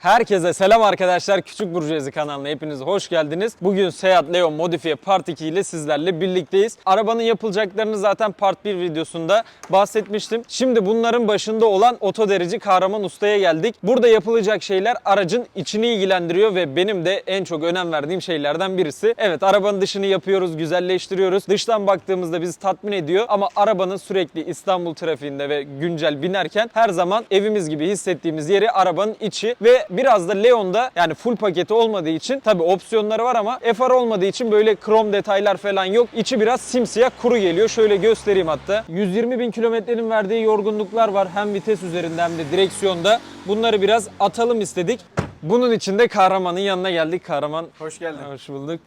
Herkese selam arkadaşlar. Küçük Burjuezi kanalına hepiniz hoş geldiniz. Bugün Seat Leon Modifiye Part 2 ile sizlerle birlikteyiz. Arabanın yapılacaklarını zaten Part 1 videosunda bahsetmiştim. Şimdi bunların başında olan otoderici Kahraman Usta'ya geldik. Burada yapılacak şeyler aracın içini ilgilendiriyor ve benim de en çok önem verdiğim şeylerden birisi. Evet arabanın dışını yapıyoruz, güzelleştiriyoruz. Dıştan baktığımızda bizi tatmin ediyor ama arabanın sürekli İstanbul trafiğinde ve güncel binerken her zaman evimiz gibi hissettiğimiz yeri arabanın içi ve biraz da Leon'da yani full paketi olmadığı için tabi opsiyonları var ama FR olmadığı için böyle krom detaylar falan yok. İçi biraz simsiyah kuru geliyor. Şöyle göstereyim hatta. 120 bin kilometrenin verdiği yorgunluklar var hem vites üzerinde hem de direksiyonda. Bunları biraz atalım istedik. Bunun için de Kahraman'ın yanına geldik. Kahraman Hoş geldin. hoş bulduk.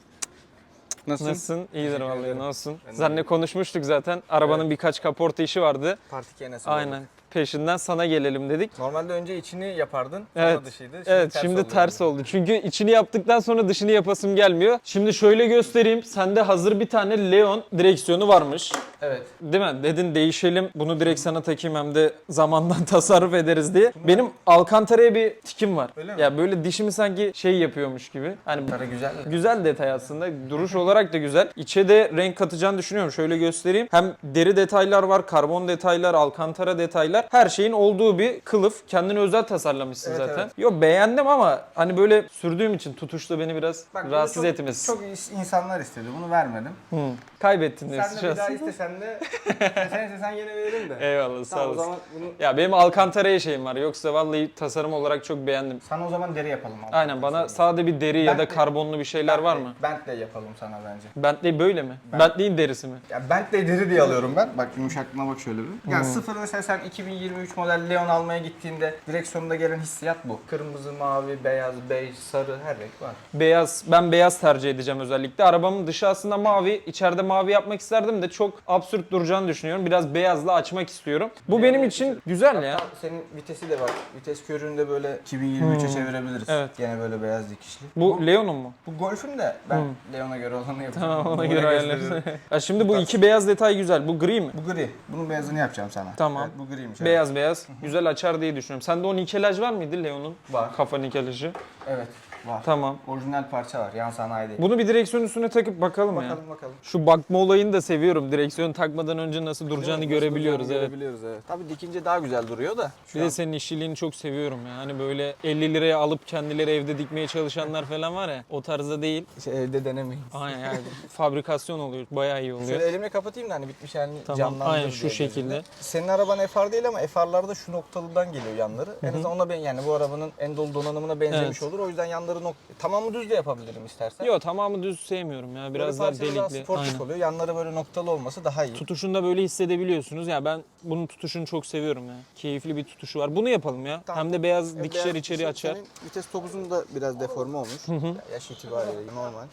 Nasılsın? Nasılsın? İyidir vallahi. Nasılsın? Seninle konuşmuştuk zaten. Arabanın birkaç kaporta işi vardı. Parti kenesi. Aynen. Peşinden sana gelelim dedik. Normalde önce içini yapardın, sonra Evet. dışıydı. evet şimdi oluyor ters oldu. Çünkü içini yaptıktan sonra dışını yapasım gelmiyor. Şimdi şöyle göstereyim. Sende hazır bir tane Leon direksiyonu varmış. Evet. Değil mi? Dedin değişelim. Bunu direkt sana takayım hem de zamandan tasarruf ederiz diye. Benim Alcantara'ya bir tikim var. Öyle mi? Ya böyle dişimi sanki şey yapıyormuş gibi. Hani Para güzel? Güzel detay aslında. Duruş olarak da güzel. İçe de renk katacağını düşünüyorum. Şöyle göstereyim. Hem deri detaylar var, karbon detaylar, alkantara detaylar. Her şeyin olduğu bir kılıf. Kendine özel tasarlamışsın Evet, zaten. evet. Yo beğendim ama hani böyle sürdüğüm için tutuşta beni biraz Bak, bunu rahatsız çok, etmesi. Çok insanlar istedi. Bunu vermedim. Hı. Kaybettin Sen diyorsun de şu bir daha an. istesen de sen istesen yine veririm de. Eyvallah sağ Tamam o olasın. zaman bunu Ya benim alkantaraya şeyim var. Yoksa vallahi tasarım olarak çok beğendim. sana o zaman deri yapalım abi. Aynen bana sade bir deri ya da Bentley- karbonlu bir şeyler var mı? Bentley yapalım sana bence. Bentley böyle mi? Ben- Bentley'in derisi mi? Ya Bentley deri diye alıyorum ben. Bak yumuşaklığına bak şöyle bir. Hmm. Yani sıfır mesela sen 2023 model Leon almaya gittiğinde direksiyonda gelen hissiyat bu. Kırmızı, mavi, beyaz, bej, sarı her renk var. Beyaz, ben beyaz tercih edeceğim özellikle. Arabamın dışı aslında mavi, içeride mavi yapmak isterdim de çok absürt duracağını düşünüyorum. Biraz beyazla açmak istiyorum. Bu benim için güzel ya. Hatta senin vitesi de var. Vites körüğünü de böyle 2023'e çevirebiliriz. Hmm. Evet. Gene böyle beyaz dikişli. Bu Leon'un mu? Bu Golf'ün de ben Hı. Leon'a göre olanı yapıyorum. Tamam ona göre gösteriyorum. ayarlarız. ya şimdi bu iki beyaz detay güzel. Bu gri mi? Bu gri. Bunun beyazını yapacağım sana. Tamam. Evet, bu griymiş. Evet. Beyaz beyaz. Güzel açar diye düşünüyorum. Sende o nikelaj var mıydı Leon'un? Var. Kafa nikelajı. Evet. Var. Tamam. Orijinal parça var. Yan sanayi değil. Bunu bir direksiyon üstüne takıp bakalım, ya. bakalım bakalım. Şu bakma olayını da seviyorum. Direksiyon takmadan önce nasıl duracağını Nasıl görebiliyoruz duracağını evet. Görebiliyoruz evet. Tabii dikince daha güzel duruyor da. Şu Bir de an- senin işçiliğini çok seviyorum ya. Hani böyle 50 liraya alıp kendileri evde dikmeye çalışanlar falan var ya. O tarzda değil. şey, evde denemeyin. Aynen yani fabrikasyon oluyor. Bayağı iyi oluyor. Şöyle elimle kapatayım da hani bitmiş halini Tamam, aynen şu şekilde. gözümde. Senin araban FR değil ama FR'larda şu noktalıdan geliyor yanları. En azından ona ben yani bu arabanın en dolu donanımına benzemiş Evet. olur. O yüzden yanları nok tamamı düz de yapabilirim istersen. Yok tamamı düz sevmiyorum ya. Biraz daha parçaları daha delikli. sportif Aynen. oluyor. Yanları böyle noktalı olması daha iyi. Tutuşunda böyle hissedebiliyorsunuz. Ya ben bunun tutuşunu çok seviyorum ya. Keyifli bir tutuşu var. Bunu yapalım ya. Tamam. Hem de beyaz E, dikişler beyaz içeri açar. Senin vites topuzun da biraz deforme olmuş. Yaş itibariyle normal.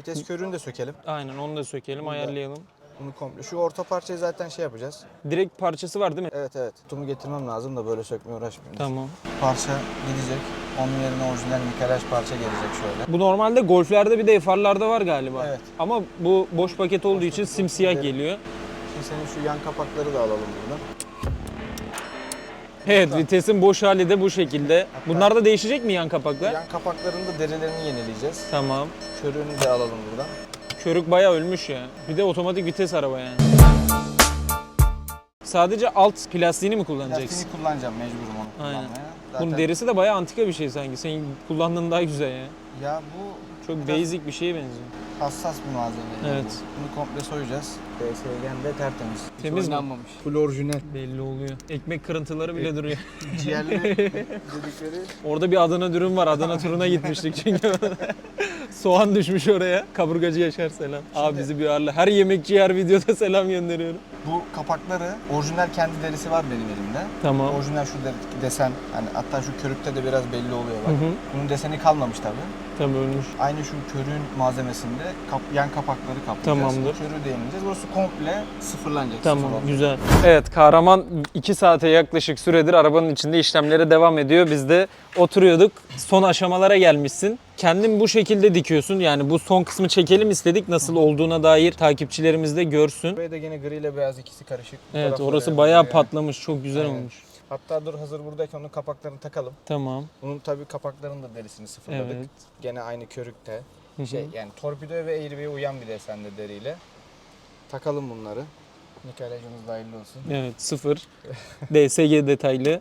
Vites körünü de sökelim. Aynen onu da sökelim, da- ayarlayalım. Bunu komple. Şu orta parçayı zaten şey yapacağız. Direkt parçası var değil mi? Evet evet. Tutumu getirmem lazım da böyle sökmeye uğraşmayayım. Tamam. Parça gidecek. Onun yerine orijinal nikelaj parça gelecek şöyle. Bu normalde golflerde bir de farlarda var galiba. Evet. Ama bu boş paket olduğu için paket simsiyah için- geliyor. Şimdi senin şu yan kapakları da alalım buradan. Evet vitesin boş hali de bu şekilde. Bunlar da değişecek mi yan kapaklar? Yan kapakların da derilerini yenileyeceğiz. Tamam. Körüğünü de alalım buradan. Körük bayağı ölmüş ya. Bir de otomatik vites araba yani. Sadece alt plastiğini mi kullanacaksın? Lastiğini kullanacağım mecburum onu Aynen. kullanmaya. Zaten Bunun derisi de bayağı antika bir şey sanki. Senin kullandığın daha güzel ya. ya bu Çok Biraz- basic bir şeye benziyor. hassas bir malzeme. Evet. Bu. Bunu komple soyacağız. DSG'm de tertemiz. Hiç Temiz mi? oynanmamış. Full orijinal. Belli oluyor. Ekmek kırıntıları bile duruyor. Ciğerleri dedikleri. Orada bir Adana dürüm var. Adana turuna gitmiştik çünkü. Soğan düşmüş oraya. Kaburgacı Yaşar selam. Abi bizi bir ağırla. Her yemekçi her videoda selam gönderiyorum. Bu kapakları orijinal kendi derisi var benim elimde. Tamam. Orijinal şu deri- desen hani hatta şu körükte de biraz belli oluyor Hı bak. hı. Bunun deseni kalmamış tabii. Tabii ölmüş. Aynı şu körüğün malzemesinde kap, yan kapakları kaplayacağız. Tamamdır. Körüğü de yenileceğiz. Burası komple sıfırlanacak. Tamam sıfır olacak. güzel. Evet Kahraman 2 saate yaklaşık süredir arabanın içinde işlemlere devam ediyor. Biz de oturuyorduk. Son aşamalara gelmişsin. Kendin bu şekilde dikiyorsun. Yani bu son kısmı çekelim istedik. Nasıl olduğuna dair takipçilerimiz de görsün. Buraya da gene gri ile beyaz ikisi karışık. Bu Evet orası yani bayağı buraya. patlamış. Çok güzel Aynen. olmuş. Hatta dur hazır buradayken onun kapaklarını takalım. Tamam. Bunun tabii kapaklarının da derisini sıfırladık. Evet. Gene aynı körükte. Hı hı. Şey yani torpido ve airbag'e uyan bir desende deriyle. Takalım bunları. Nikelajımız da hayırlı olsun. Evet sıfır. DSG detaylı.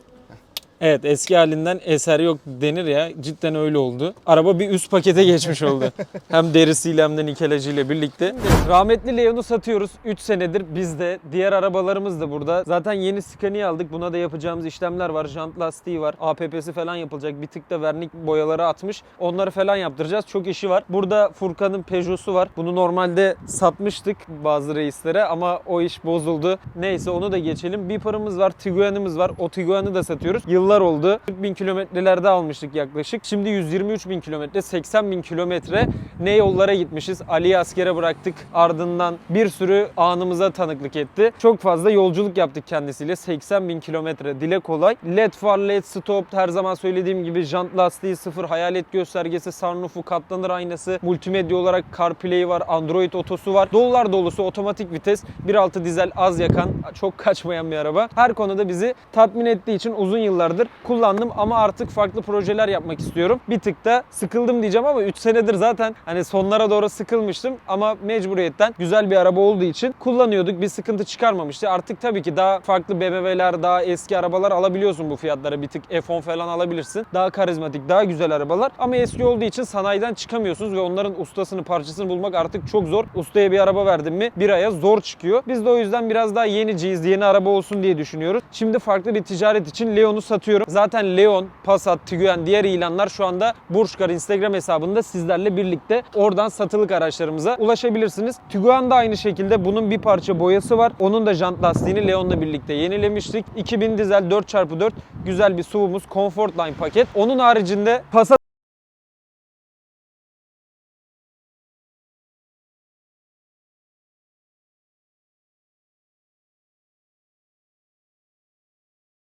Evet eski halinden eser yok denir ya cidden öyle oldu. Araba bir üst pakete geçmiş oldu. hem derisiyle hem de nikelajıyla birlikte. Rahmetli Leon'u satıyoruz. 3 senedir biz de diğer arabalarımız da burada. Zaten yeni Scania aldık. Buna da yapacağımız işlemler var. Jant lastiği var. APP'si falan yapılacak. Bir tık da vernik boyaları atmış. Onları falan yaptıracağız. Çok işi var. Burada Furkan'ın Peugeot'su var. Bunu normalde satmıştık bazı reislere ama o iş bozuldu. Neyse onu da geçelim. Beeper'ımız var. Tiguan'ımız var. O Tiguan'ı da satıyoruz. Yıllar oldu. 40 bin kilometrelerde almıştık yaklaşık. Şimdi 123 bin kilometre, 80 bin kilometre ne yollara gitmişiz. Ali'yi askere bıraktık. Ardından bir sürü anımıza tanıklık etti. Çok fazla yolculuk yaptık kendisiyle. 80 bin kilometre dile kolay. LED far, LED stop, her zaman söylediğim gibi jant lastiği sıfır, hayalet göstergesi, sunroofu, katlanır aynası, multimedya olarak CarPlay var, Android otosu var. Dolular dolusu otomatik vites, 1.6 dizel az yakan, çok kaçmayan bir araba. Her konuda bizi tatmin ettiği için uzun yıllardır kullandım ama artık farklı projeler yapmak istiyorum. Bir tık da sıkıldım diyeceğim ama 3 senedir zaten hani sonlara doğru sıkılmıştım ama mecburiyetten güzel bir araba olduğu için kullanıyorduk. Bir sıkıntı çıkarmamıştı. Artık tabii ki daha farklı BMW'ler, daha eski arabalar alabiliyorsun bu fiyatlara. Bir tık F10 falan alabilirsin. Daha karizmatik, daha güzel arabalar. Ama eski olduğu için sanayiden çıkamıyorsunuz ve onların ustasını, parçasını bulmak artık çok zor. Ustaya bir araba verdin mi bir aya zor çıkıyor. Biz de o yüzden biraz daha yeniciyiz, yeni araba olsun diye düşünüyoruz. Şimdi farklı bir ticaret için Leon'u satıyorum. Zaten Leon, Passat, Tiguan diğer ilanlar şu anda Burçkar Instagram hesabında sizlerle birlikte oradan satılık araçlarımıza ulaşabilirsiniz. Tiguan da aynı şekilde bunun bir parça boyası var. Onun da jant lastiğini Leon'la birlikte yenilemiştik. 2000 dizel 4x4 güzel bir SUV'umuz Comfortline paket. Onun haricinde Passat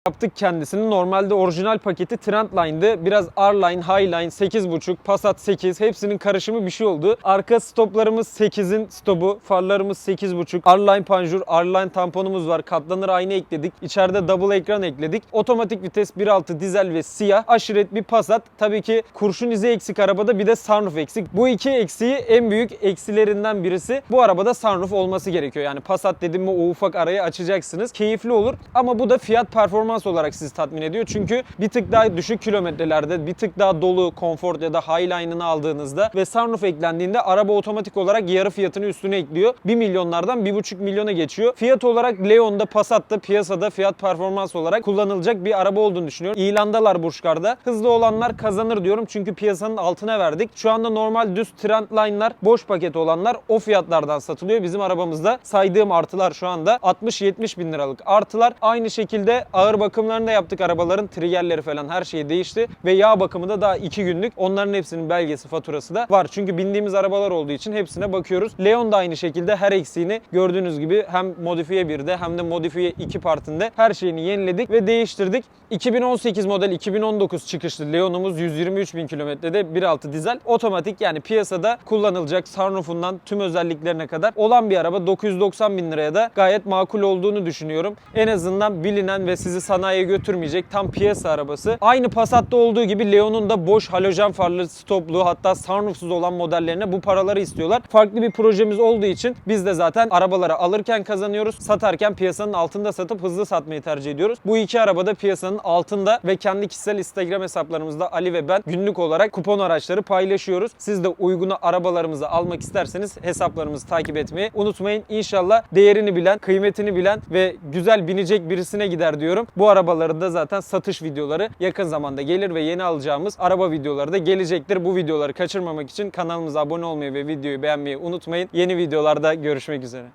yaptık kendisini. Normalde orijinal paketi Trendline'dı. Biraz R-Line, Highline, 8.5, Passat 8 hepsinin karışımı bir şey oldu. Arka stoplarımız 8'in stopu, farlarımız 8.5, R-Line panjur, R-Line tamponumuz var. Katlanır ayna ekledik. İçeride double ekran ekledik. Otomatik vites 1.6 dizel ve siyah. Aşiret bir Passat. Tabii ki kurşun izi eksik arabada bir de sunroof eksik. Bu iki eksiği en büyük eksilerinden birisi. Bu arabada sunroof olması gerekiyor. Yani Passat dedim mi o ufak arayı açacaksınız. Keyifli olur. Ama bu da fiyat performans olarak sizi tatmin ediyor. Çünkü bir tık daha düşük kilometrelerde, bir tık daha dolu, konfor ya da highline'ını aldığınızda ve sunroof eklendiğinde araba otomatik olarak yarı fiyatını üstüne ekliyor. 1 milyonlardan 1,5 milyona geçiyor. Fiyat olarak Leon'da, Passat'ta piyasada fiyat performans olarak kullanılacak bir araba olduğunu düşünüyorum. İlandalar Burçkar'da. Hızlı olanlar kazanır diyorum çünkü piyasanın altına verdik. Şu anda normal düz Trendline'lar, boş paket olanlar o fiyatlardan satılıyor. Bizim arabamızda saydığım artılar şu anda 60-70 bin liralık artılar. Aynı şekilde ağır bakımlarını da yaptık arabaların. Triggerleri falan her şey değişti. Ve yağ bakımı da daha 2 günlük. Onların hepsinin belgesi, faturası da var. Çünkü bindiğimiz arabalar olduğu için hepsine bakıyoruz. Leon da aynı şekilde her eksiğini gördüğünüz gibi hem modifiye 1'de hem de modifiye 2 partinde her şeyini yeniledik ve değiştirdik. 2018 model 2019 çıkışlı Leon'umuz 123 bin kilometrede 1.6 dizel otomatik yani piyasada kullanılacak sunroofundan tüm özelliklerine kadar olan bir araba 990 bin liraya da gayet makul olduğunu düşünüyorum. En azından bilinen ve sizi sanayiye götürmeyecek tam piyasa arabası. Aynı Passat'ta olduğu gibi Leon'un da boş halojen farlı stoplu hatta sunroofsuz olan modellerine bu paraları istiyorlar. Farklı bir projemiz olduğu için biz de zaten arabaları alırken kazanıyoruz. Satarken piyasanın altında satıp hızlı satmayı tercih ediyoruz. Bu iki arabada piyasanın altında ve kendi kişisel Instagram hesaplarımızda Ali ve ben günlük olarak kupon araçları paylaşıyoruz. Siz de uygunu arabalarımızı almak isterseniz hesaplarımızı takip etmeyi unutmayın. İnşallah değerini bilen, kıymetini bilen ve güzel binecek birisine gider diyorum. Bu arabaları da zaten satış videoları yakın zamanda gelir ve yeni alacağımız araba videoları da gelecektir. Bu videoları kaçırmamak için kanalımıza abone olmayı ve videoyu beğenmeyi unutmayın. Yeni videolarda görüşmek üzere.